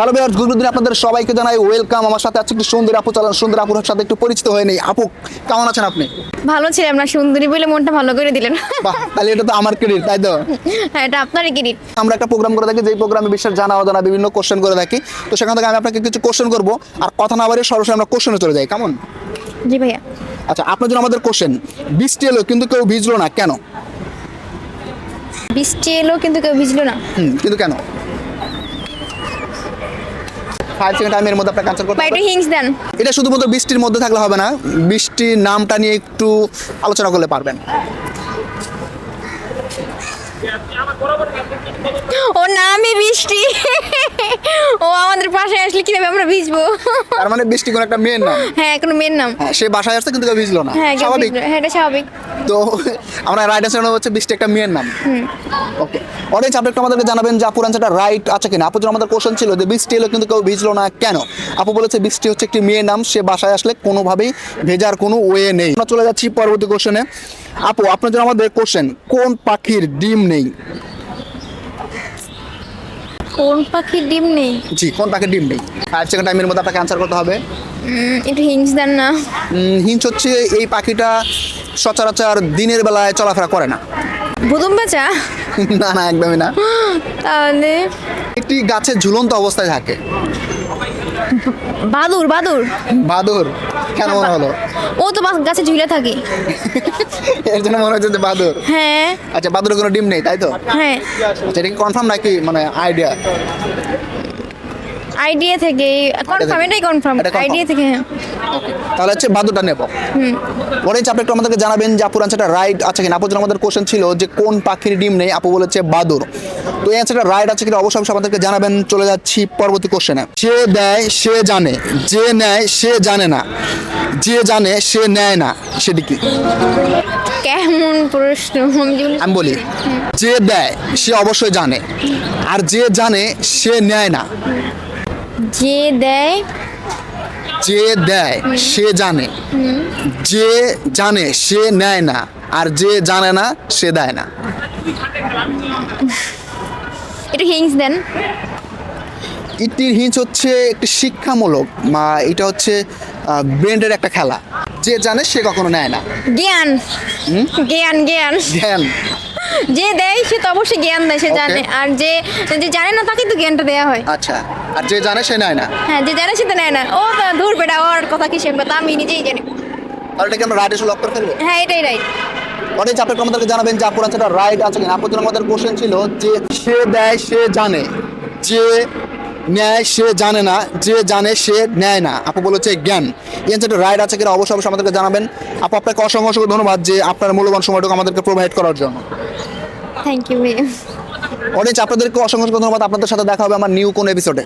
Hello Bihar গুরুদিন আপনাদের সবাইকে জানাই ওয়েলকাম। আমার সাথে আছে একটু সুন্দর আপু চালান সুন্দর আপুর সাথে একটু পরিচিত হয়ে নেই। আপু কেমন আছেন আপনি? ভালো ছিলাম না সুন্দরী বলে মনটা ভালো করে দিলেন। বাহ তাহলে এটা তো আমার ক্রেডিট তাই তো? হ্যাঁ এটা আপনারই কিরিট আমরা একটা প্রোগ্রাম করে থাকি যেই প্রোগ্রামে বিশ্বের জানা অজানা বিভিন্ন কোশ্চেন করে থাকি। তো সেখান থেকে আমি আপনাকে কিছু কোশ্চেন করব। আর কথা না বাড়িয়ে সরাসরি আমরা কোশ্চেনে চলে যাই কেমন? জি ভাইয়া। আচ্ছা আপনার জন্য আমাদের কোশ্চেন বৃষ্টি এলো কিন্তু কেউ ভিজলো না কেন? বৃষ্টি এলো কিন্তু কেউ ভিজলো না। হুম কিন্তু কেন? ফাইভ সেকেন্ড টাইমের মধ্যে আপনার ক্যান্সেল করতে। একটু হিংস দেন। এটা শুধুমাত্র বৃষ্টির মধ্যে থাকলে হবে না। বৃষ্টির নামটা নিয়ে একটু আলোচনা করলে পারবেন। ও নামই বৃষ্টি। ও আমাদের পাশে আসলে কীভাবে আমরা ভিজবো? তার মানে বৃষ্টি কোনো একটা মেয়ের নাম? হ্যাঁ কোনো মেয়ের নাম। হ্যাঁ সে বাসায় আসছে কিন্তু কেউ ভিজলো না। হ্যাঁ কেউ স্বাভাবিক? ভিজলো। হ্যাঁ এটা স্বাভাবিক। তো আমরা রাইট আনসার হচ্ছে বৃষ্টি একটা মেয়ের নাম। ওকে। অডিয়েন্স আপনি একটু আমাদেরকে জানাবেন যে আপুর আনসারটা রাইট আছে কিনা। আপু যখন আমাদের কোশ্চেন ছিল যে বৃষ্টি এলো কিন্তু কেউ ভিজলো না কেন? আপু বলেছে বৃষ্টি হচ্ছে একটি মেয়ের নাম সে বাসায় আসলে কোনোভাবেই ভেজার কোনো ওয়ে নেই। আমরা চলে যাচ্ছি পরবর্তী কোশ্চেনে আপু আপনার জন্য আমাদের কোশ্চেন কোন পাখির ডিম নেই। কোন পাখির ডিম নেই? জি কোন পাখির ডিম নেই? ফাইভ সেকেন্ড টাইমের মধ্যে আপনাকে আনসার করতে হবে। একটু হিংস দেন না। হিংস হচ্ছে এই পাখিটা সচরাচর দিনের বেলায় চলাফেরা করে না। ভুতুম বেচা না না একদমই না। তাহলে? একটি গাছে ঝুলন্ত অবস্থায় থাকে। বাদুর বাদুর। বাদুর। কেন মনে হলো? ও তো গাছে ঝুলে থাকে। এর জন্য মনে হচ্ছে যে বাদুর। হ্যাঁ। আচ্ছা বাদুরের কোনো ডিম নেই তাই তো? হ্যাঁ। আচ্ছা এটা কি কনফার্ম নাকি মানে আইডিয়া আইডিয়া থেকে কনফার্ম এটাই কনফার্ম? আইডিয়া থেকে হ্যাঁ। তাহলে হচ্ছে বাদুরটা নেব। পরে আপনি একটু আমাদেরকে জানাবেন যে আপুর আনসারটা রাইট আছে কিনা আপুর আমাদের কোশ্চেন ছিল যে কোন পাখির ডিম নেই আপু বলেছে বাদুর। তো অ্যান্সারটা রাইট আছে কিনা অবশ্যই আমাদেরকে জানাবেন। চলে যাচ্ছি পরবর্তী কোশ্চেনে যে দেয় সে জানে। যে নেয় সে জানে না। যে জানে সে নেয় না। সেটি কি? কেমন প্রশ্ন আমি বলি যে দেয় সে অবশ্যই জানে। আর যে জানে সে নেয় না। যে দেয় যে দেয় সে জানে। যে জানে সে নেয় না। আর যে জানে না সে দেয় না। একটু হিংস দেন। ইটির হিঞ্চ হচ্ছে একটি শিক্ষামূলক বা এটা হচ্ছে ব্রেন্ডের একটা খেলা। যে জানে সে কখনো নেয় না। জ্ঞান। জ্ঞান জ্ঞান। জ্ঞান। যে দেয় সে তো অবশ্যই জ্ঞান দেয় সে জানে। আর যে যে জানে না তাকে তো জ্ঞানটা দেওয়া হয়। আচ্ছা। আর যে জানে সে নেয় না। হ্যাঁ যে জানে সে তো নেয় না। ও তো ধুর বেটা ওর কথা কি সে কথা আমি নিজেই জানি। তাহলে এটাকে আমরা রাইট এসে লক করে ফেলব? হ্যাঁ এটাই রাইট অনেক আপনাকে আমাদেরকে জানাবেন যে আপুর আনসারটা রাইট আছে কিনা। আপুর জন্য আমাদের কোশ্চেন ছিল যে সে দেয় সে জানে। যে নেয় সে জানে না। যে জানে সে নেয় না। আপু বলেছে জ্ঞান। এই অ্যান্সারটা রাইট আছে কিনা অবশ্যই অবশ্যই আমাদেরকে জানাবেন। আপু আপনাকে অসংখ্য অসংখ্য ধন্যবাদ যে আপনার মূল্যবান সময়টুকু আমাদেরকে প্রোভাইড করার জন্য। থ্যাংক ইউ অনেক আপনাদেরকে অসংখ্য অসংখ্য ধন্যবাদ। আপনাদের সাথে দেখা হবে আমার নিউ কোন এপিসোডে